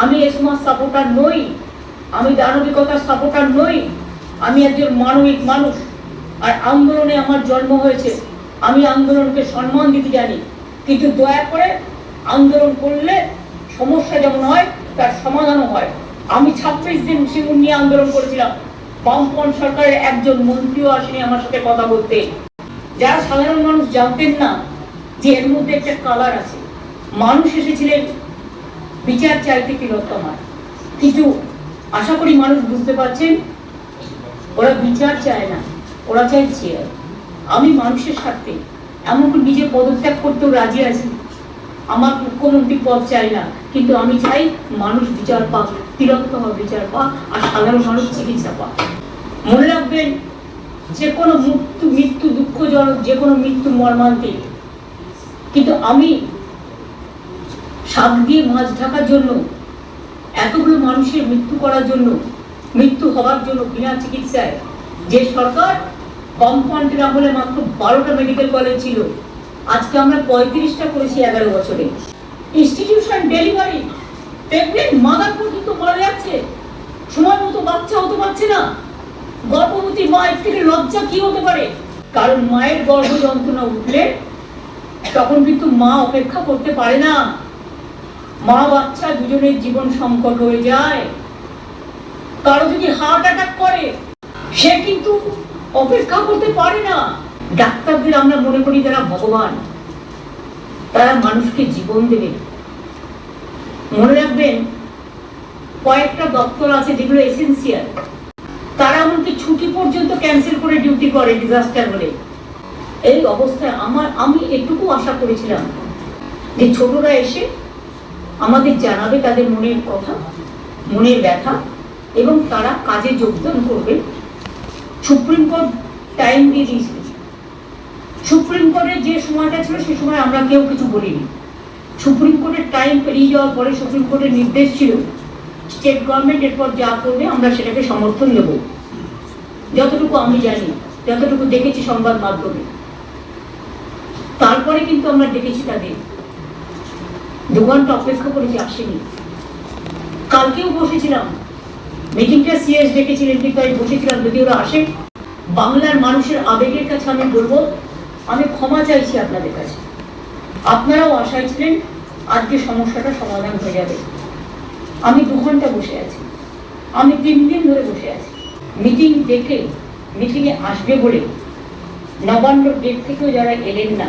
আমি এ সমাজ সাপোর্টার নই, আমি দানবিকতার সাপোর্টার নই, আমি একজন মানবিক মানুষ। আর আন্দোলনে আমার জন্ম হয়েছে, আমি আন্দোলনকে সম্মান দিতে জানি। কিন্তু দয়া করে আন্দোলন করলে সমস্যা যেমন হয়, তার সমাধানও হয়। আমি ছাব্বিশ দিন সিঙ্গুর নিয়ে আন্দোলন করেছিলাম। বামপন সরকারের একজন মন্ত্রীও আসেনি আমার সাথে কথা বলতে। যারা সাধারণ মানুষ জানতেন না যে এর মধ্যে একটা কালার আছে। মানুষ এসেছিলেন বিচার চাইতে তিলোত্তমার কিন্তু আশা করি মানুষ বুঝতে পারছেন ওরা বিচার চায় না, ওরা চায় চেয়ার আমি মানুষের স্বার্থে এমনকি নিজে পদত্যাগ করতেও রাজি আছি। আমার মুখ্যমন্ত্রী পদ চাই না, কিন্তু আমি চাই মানুষ বিচার পাক, তিলোত্তমা বিচার পাক, আর সাধারণ মানুষ চিকিৎসা পাক। মনে রাখবেন যে কোনো মৃত্যু মৃত্যু দুঃখজনক যে কোনো মৃত্যু মর্মান্তিক। কিন্তু আমি শাক দিয়ে মাছ ঢাকার জন্য, এতগুলো মানুষের মৃত্যু করার জন্য, মৃত্যু হওয়ার জন্য বিনা চিকিৎসায়, যে সরকার কম্পাউন্ডের আমলে মাত্র বারোটা মেডিকেল কলেজ ছিল, আজকে আমরা পঁয়ত্রিশটা করেছি এগারো বছরে। ইনস্টিটিউশন ডেলিভারি প্রেগনেন্ট মাদার পর্যন্ত মারা যাচ্ছে, সময় মতো বাচ্চা হতে পারছে না। গর্ভবতী মায়ের থেকে লজ্জা কি হতে পারে? কারণ মায়ের গর্ভ যন্ত্রণা উঠলে তখন কিন্তু মা অপেক্ষা করতে পারে না। মা বাচ্চা দুজনের জীবন সংকট হয়ে যায়। কারও যদি হার্ট অ্যাটাক করে, সে কিন্তু অপেক্ষা করতে পারে না। ডাক্তারদের আমরা মনে করি তারা ভগবান, তারা মানুষকে জীবন দেবে। মনে রাখবেন, কয়েকটা দপ্তর আছে যেগুলো এসেন্সিয়াল তারা এমনকি ছুটি পর্যন্ত ক্যান্সেল করে ডিউটি করে ডিজাস্টার হলে। এই অবস্থায় আমার, আমি এটুকু আশা করেছিলাম যে ছোটরা এসে আমাদের জানাবে তাদের মনের কথা, মনের ব্যথা, এবং তারা কাজে যোগদান করবে। সুপ্রিম কোর্ট টাইম দিয়ে দিয়েছিল সুপ্রিম কোর্টের যে সময়টা ছিল, সে সময় আমরা কেউ কিছু বলিনি। সুপ্রিম কোর্টের টাইম পেরিয়ে যাওয়ার পরে সুপ্রিম কোর্টের নির্দেশ ছিল স্টেট গভর্নমেন্ট এরপর যা করবে, আমরা সেটাকে সমর্থন দেব। যতটুকু আমি জানি, যতটুকু দেখেছি সংবাদ মাধ্যমে। তারপরে কিন্তু আমরা দেখেছি তাদের দু ঘণ্টা অপেক্ষা করেছি আসেনি। কালকেও বসেছিলাম। মিটিংটা সিএস ডেকেছিলেন, কিন্তু আমি বসেছিলাম। যদি ওরা আসে, বাংলার মানুষের আবেগের কাছে আমি বলব, আমি ক্ষমা চাইছি আপনাদের কাছে। আপনারাও আশায় ছিলেন, আজকে সমস্যাটা সমাধান হয়ে যাবে। আমি দু ঘণ্টা বসে আছি। আমি তিন দিন ধরে বসে আছি। মিটিং দেখে, মিটিংয়ে আসবে বলে নবান্ন ডেট থেকেও যারা এলেন না,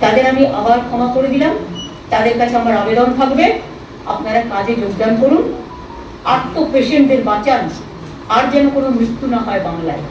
তাদের আমি আবার ক্ষমা করে দিলাম। তাদের কাছে আমার আবেদন থাকবে। আপনারা কাজে যোগদান করুন। তো পেশেন্টদের বাঁচান। আর যেন কোনো মৃত্যু না হয় বাংলায়।